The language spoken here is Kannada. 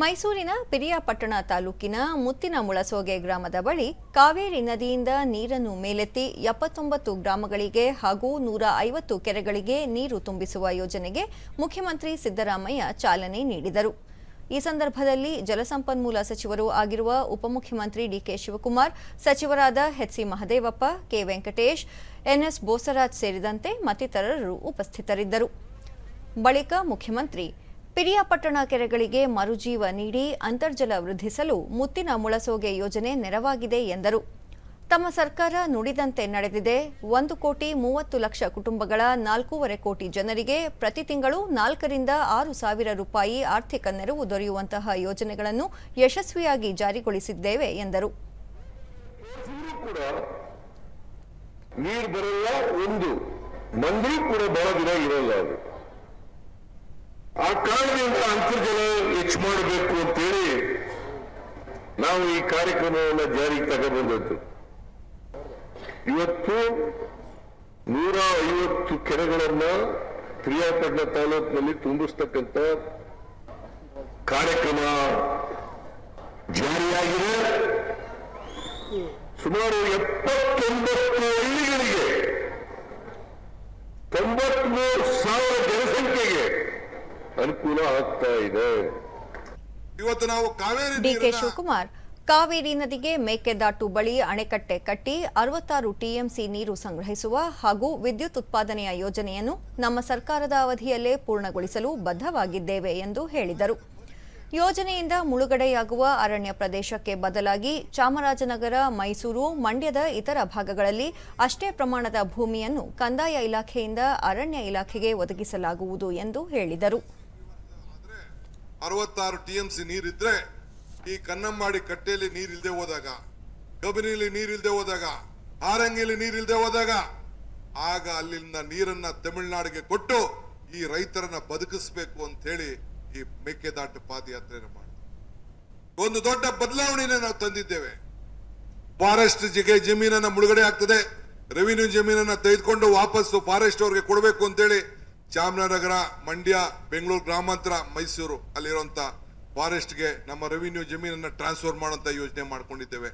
ಮೈಸೂರಿನ ಪಿರಿಯಾಪಟ್ಟಣ ತಾಲೂಕಿನ ಮುತ್ತಿನ ಮುಳಸೋಗೆ ಗ್ರಾಮದ ಬಳಿ ಕಾವೇರಿ ನದಿಯಿಂದ ನೀರನ್ನು ಮೇಲೆತ್ತಿ ಎಪ್ಪತ್ತೊಂಬತ್ತು ಗ್ರಾಮಗಳಿಗೆ ಹಾಗೂ ನೂರ ಐವತ್ತು ಕೆರೆಗಳಿಗೆ ನೀರು ತುಂಬಿಸುವ ಯೋಜನೆಗೆ ಮುಖ್ಯಮಂತ್ರಿ ಸಿದ್ದರಾಮಯ್ಯ ಚಾಲನೆ ನೀಡಿದರು. ಈ ಸಂದರ್ಭದಲ್ಲಿ ಜಲಸಂಪನ್ಮೂಲ ಸಚಿವರು ಆಗಿರುವ ಉಪಮುಖ್ಯಮಂತ್ರಿ ಡಿಕೆ ಶಿವಕುಮಾರ್, ಸಚಿವರಾದ HC Mahadevappa, K. Venkatesh, NS Bosaraj ಸೇರಿದಂತೆ ಮತ್ತಿತರರು ಉಪಸ್ಥಿತರಿದ್ದರು. ಬಳಿಕ ಮುಖ್ಯಮಂತ್ರಿ ಪಿರಿಯಾಪಟ್ಟಣ ಕೆರೆಗಳಿಗೆ ಮರುಜೀವ ನೀಡಿ ಅಂತರ್ಜಲ ವೃದ್ಧಿಸಲು ಮುತ್ತಿನ ಮುಳಸೋಗೆ ಯೋಜನೆ ನೆರವಾಗಿದೆ ಎಂದರು. ತಮ್ಮ ಸರ್ಕಾರ ನುಡಿದಂತೆ ನಡೆದಿದೆ. ಒಂದು ಕೋಟಿ ಮೂವತ್ತು ಲಕ್ಷ ಕುಟುಂಬಗಳ ನಾಲ್ಕೂವರೆ ಕೋಟಿ ಜನರಿಗೆ ಪ್ರತಿ ತಿಂಗಳು ನಾಲ್ಕರಿಂದ ಆರು ಸಾವಿರ ರೂಪಾಯಿ ಆರ್ಥಿಕ ನೆರವು ದೊರೆಯುವಂತಹ ಯೋಜನೆಗಳನ್ನು ಯಶಸ್ವಿಯಾಗಿ ಜಾರಿಗೊಳಿಸಿದ್ದೇವೆ ಎಂದರು. ನೀರು ಬರಲ್ಲ, ಒಂದು ಮಂದಿ ಕೂಡ ಬಹಳ ದಿನ ಇರಲ್ಲ ಅದು. ಆ ಕಾರಣದಿಂದ ಅಂತರ್ಜಲ ಹೆಚ್ಚು ಮಾಡಬೇಕು ಅಂತೇಳಿ ನಾವು ಈ ಕಾರ್ಯಕ್ರಮವನ್ನು ಜಾರಿಗೆ ತಗೊಂಡ್ಬಂದದ್ದು ಇವತ್ತು ನೂರ ಐವತ್ತು ಕೆರೆಗಳನ್ನ ಪ್ರಿಯಾಪಟ್ಟಣ ತಾಲೂಕಿನಲ್ಲಿ ತುಂಬಿಸ್ತಕ್ಕಂಥ ಕಾರ್ಯಕ್ರಮ ಜಾರಿಯಾಗಿದೆ. ಸುಮಾರು ಎಪ್ಪತ್ತೊಂಬತ್ತು ಹಳ್ಳಿಗಳಿಗೆ ಅನುಕೂಲ ಆಗ್ತಾ ಇದೆ. ಇವತ್ತು ನಾವು ಕಾವೇರಿ ಡಿಕೆ ಶಿವಕುಮಾರ್ ಕಾವೇರಿ ನದಿಗೆ ಮೇಕೆದಾಟು ಬಳಿ ಅಣೆಕಟ್ಟೆ ಕಟ್ಟಿ ಅರವತ್ತಾರು ಟಿಎಂಸಿ ನೀರು ಸಂಗ್ರಹಿಸುವ ಹಾಗೂ ವಿದ್ಯುತ್ ಉತ್ಪಾದನೆಯ ಯೋಜನೆಯನ್ನು ನಮ್ಮ ಸರ್ಕಾರದ ಅವಧಿಯಲ್ಲೇ ಪೂರ್ಣಗೊಳಿಸಲು ಬದ್ಧವಾಗಿದ್ದೇವೆ ಎಂದು ಹೇಳಿದರು. ಯೋಜನೆಯಿಂದ ಮುಳುಗಡೆಯಾಗುವ ಅರಣ್ಯ ಪ್ರದೇಶಕ್ಕೆ ಬದಲಾಗಿ ಚಾಮರಾಜನಗರ ಮೈಸೂರು ಮಂಡ್ಯದ ಇತರ ಭಾಗಗಳಲ್ಲಿ ಅಷ್ಟೇ ಪ್ರಮಾಣದ ಭೂಮಿಯನ್ನು ಕಂದಾಯ ಇಲಾಖೆಯಿಂದ ಅರಣ್ಯ ಇಲಾಖೆಗೆ ಒದಗಿಸಲಾಗುವುದು ಎಂದು ಹೇಳಿದರು. ಅರವತ್ತಾರು ಟಿ ಎಂ ಸಿ ನೀರಿದ್ರೆ ಈ ಕನ್ನಂಬಾಡಿ ಕಟ್ಟೆಯಲ್ಲಿ ನೀರಿಲ್ಲದೆ ಹೋದಾಗ ಕಬಿನಿಲಿ ನೀರಿಲ್ದೆ ಹೋದಾಗ, ಹಾರಂಗಿಲಿ ನೀರಿಲ್ಲದೆ ಹೋದಾಗ ಆಗ ಅಲ್ಲಿಂದ ನೀರನ್ನ ತಮಿಳುನಾಡಿಗೆ ಕೊಟ್ಟು ಈ ರೈತರನ್ನ ಬದುಕಿಸ್ಬೇಕು ಅಂತ ಹೇಳಿ ಈ ಮೇಕೆದಾಟು ಪಾದಯಾತ್ರೆಯನ್ನು ಮಾಡಿದ್ವಿ ಒಂದು ದೊಡ್ಡ ಬದಲಾವಣೆಯನ್ನು ನಾವು ತಂದಿದ್ದೇವೆ. ಫಾರೆಸ್ಟ್ ಜಿಗೆ ಜಮೀನನ್ನ ಮುಳುಗಡೆ ಆಗ್ತದೆ. ರೆವಿನ್ಯೂ ಜಮೀನನ್ನ ತೆಗೆದುಕೊಂಡು ವಾಪಸ್ಸು ಫಾರೆಸ್ಟ್ ಅವ್ರಿಗೆ ಕೊಡಬೇಕು ಅಂತೇಳಿ ಚಾಮರಾಜನಗರ ಮಂಡ್ಯ ಬೆಂಗಳೂರು ಗ್ರಾಮಾಂತರ ಮೈಸೂರು ಅಲ್ಲಿರುವಂಥ ಫಾರೆಸ್ಟ್ಗೆ ನಮ್ಮ ರೆವಿನ್ಯೂ ಜಮೀನನ್ನ ಟ್ರಾನ್ಸ್ಫರ್ ಮಾಡುವಂಥ ಯೋಜನೆ ಮಾಡ್ಕೊಂಡಿದ್ದೇವೆ.